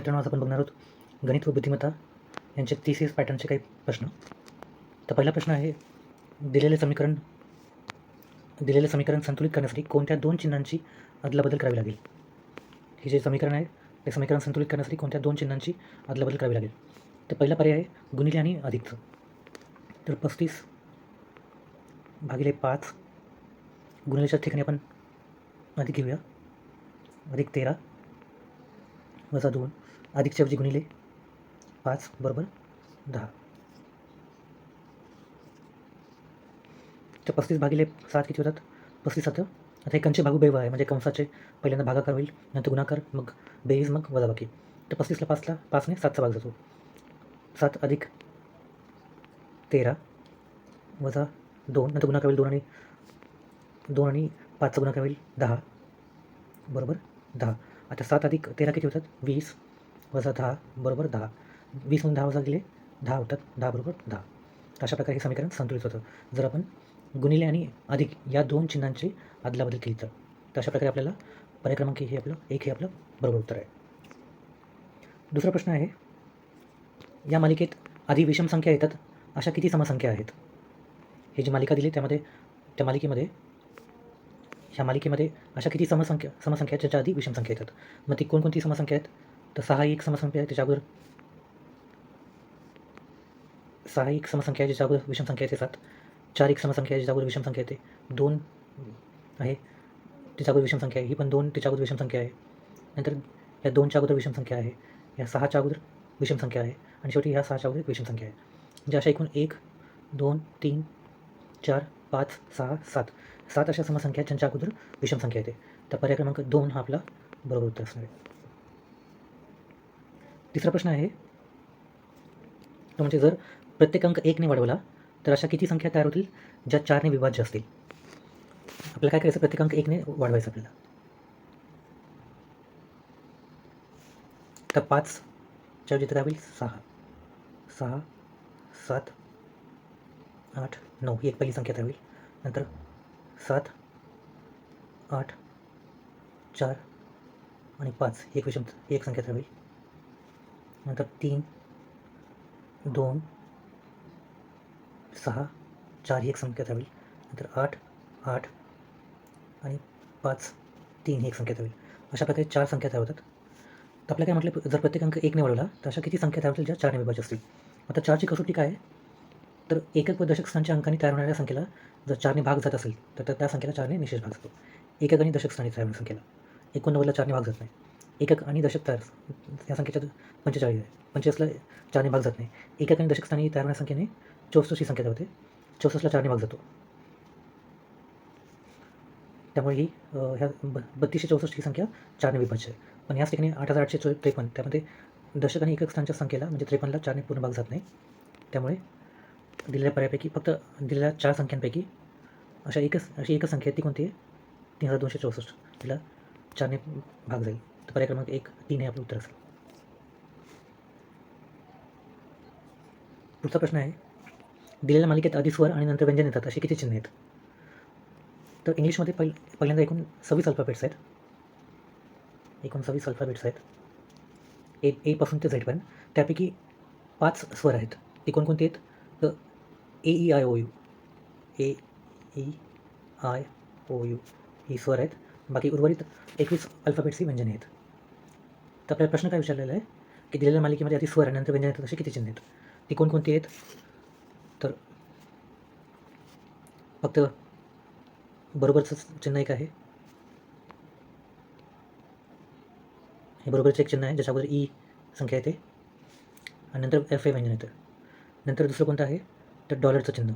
मित्रांनो आज आपण बघणार आहोत गणित व बुद्धिमत्ता यांचे तीस एस पॅटर्नचे काही प्रश्न. तर पहिला प्रश्न आहे दिलेले समीकरण दिलेले समीकरण संतुलित करण्यासाठी कोणत्या दोन चिन्हांची अदलाबदल करावी लागेल? हे जे समीकरण आहे ते समीकरण संतुलित करण्यासाठी कोणत्या दोन चिन्हांची अदलाबदल करावी लागेल? तर पहिला पर्याय आहे गुणिले आणि अधिकचं तर पस्तीस भागिले पाच गुणिलेच्या ठिकाणी आपण अधिक घेऊया. अधिक तेरा वजा दोन. अधिकच्या ऐवजी गुणिले पाच बरोबर दहा. तर पस्तीस भागिले सात किती होतात? पस्तीस सात. आता एकांचे भागू बेवा आहे म्हणजे कंसाचे पहिल्यांदा भागाकार होईल नंतर गुणाकार मग बेरीज मग वजाबाकी. तर पस्तीसला पाचला पाचने सातचा भाग जातो. सात अधिक तेरा वजा दोन नंतर गुणाकार होईल दोन आणि दोन आणि पाचचा गुणाकार होईल दहा. बरोबर दहा. आता सात अधिक तेरा किती होतात? वीस. वजा दहा बरोबर दहा. वीसमधून दहा वजा गेले दहा होतात. दहा बरोबर दहा. अशा प्रकारे हे समीकरण संतुलित होतं. जर आपण गुणिले आणि अधिक या दोन चिन्हांची अदलाबदल केली तर अशा प्रकारे आपल्याला पर्याय क्रमांक हे आपलं एक हे आपलं बरोबर उत्तर आहे. दुसरा प्रश्न आहे या मालिकेत आधी विषम संख्या येतात अशा किती समसंख्या आहेत? हे जी मालिका दिली त्यामध्ये त्या मालिकेमध्ये ह्या मालिकेमध्ये अशा किती समसंख्या समसंख्या आहेत ज्याच्या आधी विषम संख्या येतात? मग ती कोणकोणती समसंख्या आहेत? तर सहा एक समसंख्या आहे त्याच्या अगोदर. सहा एक समसंख्या आहे ज्याच्या अगोदर विषम संख्या येते सात. चार एक समसंख्या आहे ज्याच्यावर अगोदर विषम संख्या येते. दोन आहे. तिच्यावर विषम संख्या आहे. ही पण दोन तिच्या अगोदर विषम संख्या आहे. नंतर या दोनच्या अगोदर विषम संख्या आहे. या सहाच्या अगोदर विषम संख्या आहे. आणि शेवटी ह्या सहाच्या अगोदर विषम संख्या आहे. म्हणजे अशा एकूण एक दोन तीन चार पाच सहा सात. सात अशा समसंख्या आहेत ज्यांच्या अगोदर विषम संख्या येते. तर पर्याय क्रमांक दोन हा आपला बरोबर उत्तर असणार आहे. तिसरा प्रश्न आहे तो म्हणजे जर प्रत्येक अंक एकने वाढवला तर अशा किती संख्या तयार होतील? ज्या चारने विभाज्य असतील. आपल्याला काय करायचं? प्रत्येक अंक एकने वाढवायचं आपल्याला. तर पाच च्या तर काय होईल सहा. सहा सात आठ नऊ. ही एक पहिली संख्या तयार होईल. नंतर सात आठ चार आणि पाच. ही एक विषम एक संख्या तयार होईल. नंतर तीन दोन सहा चार ही एक संख्या होईल नंतर आठ आठ आणि पाच तीन ही एक संख्या होईल अशा प्रकारे चार संख्या तयार होतात. तर आपल्या काय म्हटलं जर प्रत्येक अंक एक निवडला तर अशा किती संख्या तयार होतील ज्या चारने विभाज्य असतील? आता चारची कसोटी काय आहे? तर एकक व दशक स्थानच्या अंकाने तयार होणाऱ्या संख्येला जर चारने भाग जात असेल तर त्या- संख्येला चारने निशेष भाग जातो. एकक आणि दशक स्थानी तयार संख्येला. एकोणनव्वदला चारने भाग जात नाही. एकक आणि दशक तयार या संख्येच्या पंचेचाळीस आहे. पंचेचाळीसला चारने भाग जात नाही. एकक आणि दशक स्थानी तयार होण्या संख्येने चौसष्ट ही संख्या होते चौसष्टला चारने भाग जातो. त्यामुळे ही ह्या ब बत्तीसशे चौसष्ट ही संख्या चारने विभाज्य आहे. पण याच ठिकाणी आठ हजार आठशे चौ त्रेपन्न त्यामध्ये दशक आणि एकक स्थानच्या संख्येला म्हणजे त्रेपन्नला चारने पूर्ण भाग जात नाही. त्यामुळे दिलेल्या पर्यायापैकी फक्त दिलेल्या चार संख्यांपैकी अशा एकच अशी एकच संख्या ती कोणती आहे? तीन हजार दोनशे चौसष्ट. तिला चारने भाग जाईल. तर पर्याय क्रमांक एक तीन हे आपलं उत्तर असेल. पुढचा प्रश्न आहे दिलेल्या मालिकेत आधी स्वर आणि नंतर व्यंजन येतात असे किती चिन्ह आहेत? तर इंग्लिशमध्ये पहिल पहिल्यांदा एकूण सव्वीस अल्फाबेट्स आहेत. एकूण सव्वीस अल्फाबेट्स आहेत. ए एपासून ते झेडपर्यंत त्यापैकी पाच स्वर आहेत. ते कोणकोणते आहेत? तर A E I O U. A E I O U. ही स्वर आहेत. बाकी उर्वरित एकवीस अल्फाबेट्स ही व्यंजने आहेत. तर आपल्याला प्रश्न काय विचारलेला आहे? की दिलेल्या मालिकेमध्ये आधी स्वर आणि नंतर व्यंजन येतात असे किती चिन्ह आहेत? ती कोणकोणती आहेत? तर फक्त बरोबरचं चिन्ह एक आहे. हे बरोबरचं एक चिन्ह आहे ज्याच्या अगोदर ई संख्या येते आणि नंतर एफ ए व्यंजन येतं. नंतर दुसरं कोणतं आहे? तर डॉलरचं चिन्ह.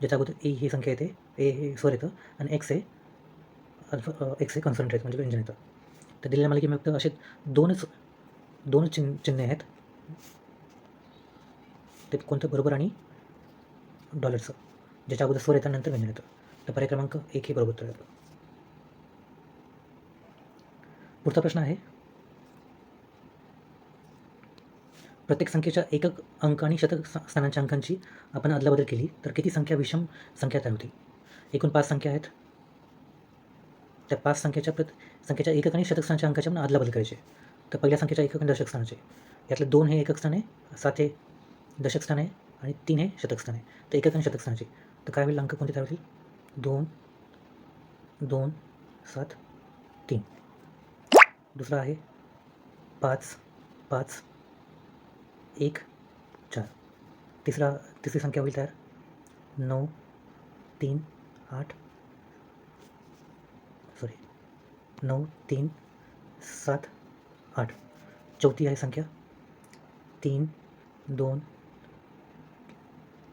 ज्याच्या अगोदर ई ही संख्या येते ए हे स्वर येतं आणि एक्स ए अल्फा एक्स हे कॉन्सन्ट्रेट म्हणजे व्यंजन येतं. तर दिलेल्या मालिकेमध्ये फक्त असे दोनच दोनच चिन्ह चिन्हे आहेत. ते कोणतं बरोबर आणि डॉलरचं ज्याच्या अगोदर स्वर येतं नंतर व्यंजन येतं. तर पर्याय क्रमांक एक हे बरोबर उत्तर पुढचा प्रश्न आहे प्रत्येक संख्येच्या एकक अंक आणि शतक स्थानांच्या अंकांची आपण अदलाबदल केली तर किती संख्या विषम संख्या तयार होती एकूण पाच संख्या आहेत. त्या पाच संख्येच्या प्रत संख्येच्या एकक आणि शतक स्थानाच्या अंकाची पण अदलाबदल करायची. तर पहिल्या संख्येच्या एकक आणि दशक स्थानाचे. यातले दोन हे एकक स्थान आहे सात हे दशक स्थान आहे आणि तीन हे शतक स्थान आहे. तर एकक आणि शतक स्थानाचे. तर काय होईल? अंक कोणते तयार होतील दोन दोन सात तीन. दुसरा आहे पाच पाच एक चार. तिसरा तिसरी संख्या होईल तयार. नऊ तीन आठ नऊ तीन सात आठ. चौथी आहे संख्या. तीन दोन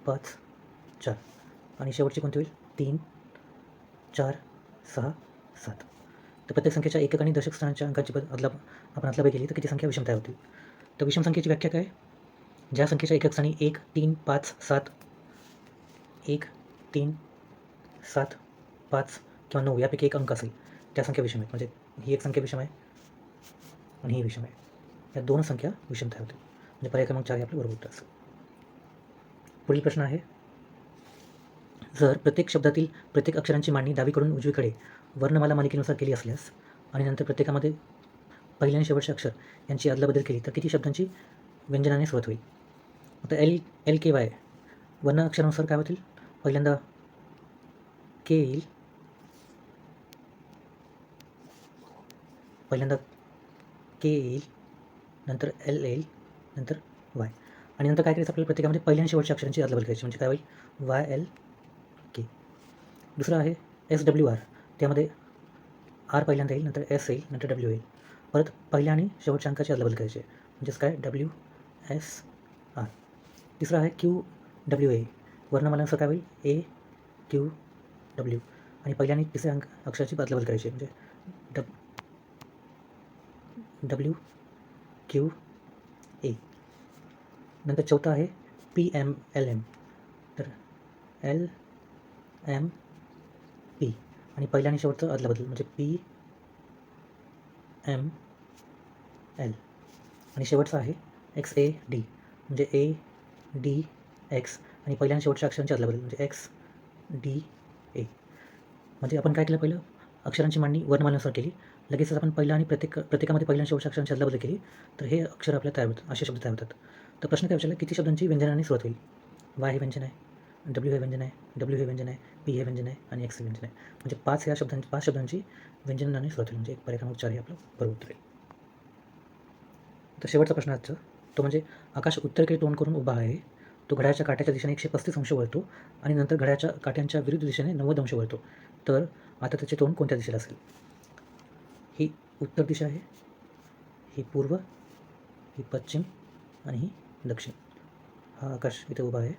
पाच चार. आणि शेवटची कोणती होईल? तीन चार सहा सात. तर प्रत्येक संख्येच्या एकक आणि दशक स्थानांच्या अंकाची पद अदला आपण अदलाबाई केली. तर किती संख्या विषम तयार होती? तर विषम संख्येची व्याख्या काय? ज्या संख्येच्या एकक स्थानी एक तीन पाच सात एक तीन सात पाच किंवा नऊ यापैकी एक अंक असेल. त्या संख्या विषम आहेत म्हणजे ही एक संख्या विषम आहे आणि ही विषम आहे. या दोन संख्या विषम तयार होतील म्हणजे पर्याय क्रमांक चार हे आपलं बरोबर उत्तर असेल. पुढील प्रश्न आहे जर प्रत्येक शब्दातील प्रत्येक अक्षरांची मांडणी डावीकडून उजवीकडे वर्णमाला मालिकेनुसार केली असल्यास आणि नंतर प्रत्येकामध्ये पहिले आणि शेवटचे अक्षर यांची अदलाबदल केली तर किती शब्दांची व्यंजनाने सुरुवात होईल? आता एल एल के वाय वर्ण अक्षरानुसार काय होतील? पहिल्यांदा के येईल पहिल्यांदा के येईल नंतर एल येईल नंतर वाय. आणि नंतर काय करायचं आपल्याला प्रत्येकामध्ये पहिल्या आणि शेवटच्या अक्षरांची अदलाबदल करायची म्हणजे काय होईल? Y L K. दुसरं आहे एस डब्ल्यू आर. त्यामध्ये आर पहिल्यांदा येईल नंतर एस येईल नंतर डब्ल्यू येईल. परत पहिल्या आणि शेवटच्या अंकाची अदलाबदल करायची आहे म्हणजेच काय? W S R. तिसरं आहे क्यू डब्ल्यू ए. वर्णमालानुसार काय होईल? A Q W. आणि पहिल्या आणि तिसऱ्या अंक अक्षराची अदलाबदल करायची आहे म्हणजे डब्ल्यू क्यू ए नंतर चौथा आहे पी एम एल एम तर एल एम पी आणि पहिल्या आणि शेवटचं अदलाबदल म्हणजे पी एम एल आणि शेवटचं आहे एक्स ए डी म्हणजे ए डी एक्स आणि पहिल्या आणि शेवटच्या अक्षरांची अदलाबदल म्हणजे एक्स डी ए म्हणजे आपण काय केलं पहिलं? अक्षरांची मांडणी वर्णमालेनुसार केली. लगेचच आपण पहिला आणि प्रत्येक प्रत्येकामध्ये पहिल्या शेवटच्या अक्षरांची अदलाबदल केली. तर हे अक्षर आपल्याला तयार होतं असे शब्द तयार होतात. तर प्रश्न काय विचारला? किती शब्दांची व्यंजनाने सुरुवात होईल? वाय हे व्यंजन आहे डब्ल्यू हे व्यंजन आहे डब्ल्यू हे व्यंजन आहे पी हे व्यंजन आहे आणि एक्स हे व्यंजन आहे. म्हणजे पाच ह्या शब्दांची पाच शब्दांची व्यंजनाने सुरुवात होईल. म्हणजे एक पर्याय उच्चार हे आपलं बरोबर उत्तर तर शेवटचा प्रश्न आजचा. तो म्हणजे आकाश उत्तरेकडे तोंड करून उभा आहे. तो घड्याच्या काट्याच्या दिशेने एकशे पस्तीस अंश वळतो आणि नंतर घड्याच्या काट्यांच्या विरुद्ध दिशेने नव्वद अंश वळतो. तर आता त्याचे तोंड कोणत्या दिशेला असेल? ही उत्तर दिशा आहे ही पूर्व ही पश्चिम आणि ही दक्षिण. हा आकाश इथे उभा आहे.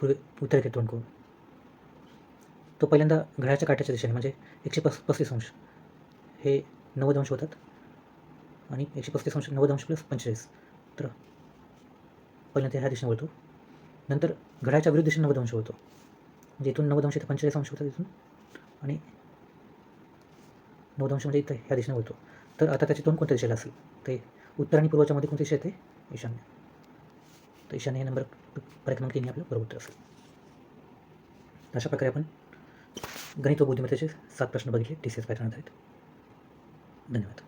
पूर्वे उत्तरेकडे तोंड करून. तो पहिल्यांदा घड्याच्या काट्याच्या दिशेने म्हणजे एकशे पस पस्तीस अंश. हे नव्वद अंश होतात आणि एकशे पस्तीस अंश नव्वद अंश प्लस पंचेचाळीस. तर पहिल्यांदा ह्या दिशेने वळतो. नंतर घड्याच्या विरुद्ध दिशेने नव्वद अंश होतो म्हणजे इथून नव्वद अंश इथे पंचेचाळीस अंश होतात इथून. आणि नव्वद अंश म्हणजे इथं ह्या दिशेने वळतो. तर आता त्याची तोंड कोणत्या दिशेला असेल? ते उत्तर आणि पूर्वाच्यामध्ये मध्ये कोणती दिशा येते ईशान्य. तर ईशान्य हे नंबर पर्याय क्रमांक तीन आपलं. बरोबर उत्तर असेल. अशा प्रकारे आपण गणित व बुद्धिमत्तेचे सात प्रश्न बघितले. टी सी एस पॅटर्न आहेत धन्यवाद.